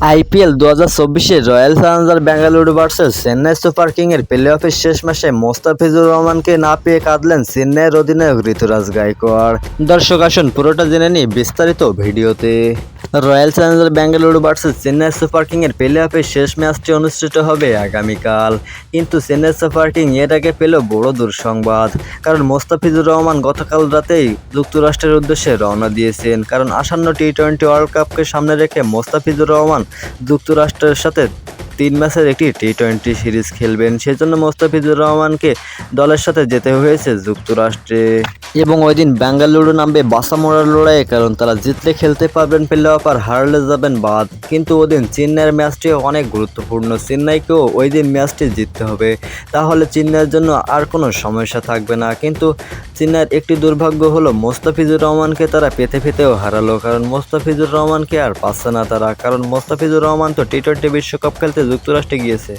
IPL দু হাজার চব্বিশে royal challenger Bengaluru versus Chennai super কিংয়ের প্লে অফের শেষ মাসে মোস্তাফিজুর রহমানকে না পেয়ে কাঁদলেন চেন্নাইয়ের অধিনায়ক ঋতুরাজ গায়কোয়াড় দর্শক, আসুন পুরোটা জেনে নিই বিস্তারিত ভিডিওতে। Royal challenger Bengaluru versus Chennai super কিংয়ের প্লে অফের শেষ ম্যাচটি অনুষ্ঠিত হবে আগামীকাল। কিন্তু চেন্নাই সুপার কিং এর আগে পেল বড় দুঃসংবাদ, কারণ মোস্তাফিজুর রহমান গতকাল রাতেই যুক্তরাষ্ট্রের উদ্দেশ্যে রওনা দিয়েছেন। কারণ আসন্ন টি টোয়েন্টি ওয়ার্ল্ড কাপকে সামনে রেখে মোস্তাফিজুর রহমান যুক্তরাষ্ট্রের সাথে তিন ম্যাচের একটি টি টোয়েন্টি সিরিজ খেলবেন। সেজন্য মোস্তাফিজুর রহমানকে দলের সাথে যেতে হয়েছে যুক্তরাষ্ট্রে। এবং ওই দিন বেঙ্গালুরু নামবে বাসা মোড়ার লড়াইয়ে, কারণ তারা জিতলে খেলতে পারবেন প্লে অফ আর হারলে যাবেন বাদ কিন্তু ওদিন চেন্নাইয়ের ম্যাচটি অনেক গুরুত্বপূর্ণ। চেন্নাইকেও ওই দিন ম্যাচটি জিততে হবে। তাহলে চেন্নাইয়ের জন্য আর কোনো সমস্যা থাকবে না। কিন্তু চেন্নাইয়ের একটি দুর্ভাগ্য হলো, মোস্তাফিজুর রহমানকে তারা পেতে পেতেও হারালো। কারণ মোস্তাফিজুর রহমানকে আর পাচ্ছে না তারা। কারণ মোস্তাফিজুর রহমান তো টি টোয়েন্টি বিশ্বকাপ খেলতে যুক্তরাষ্ট্রে গিয়েছে।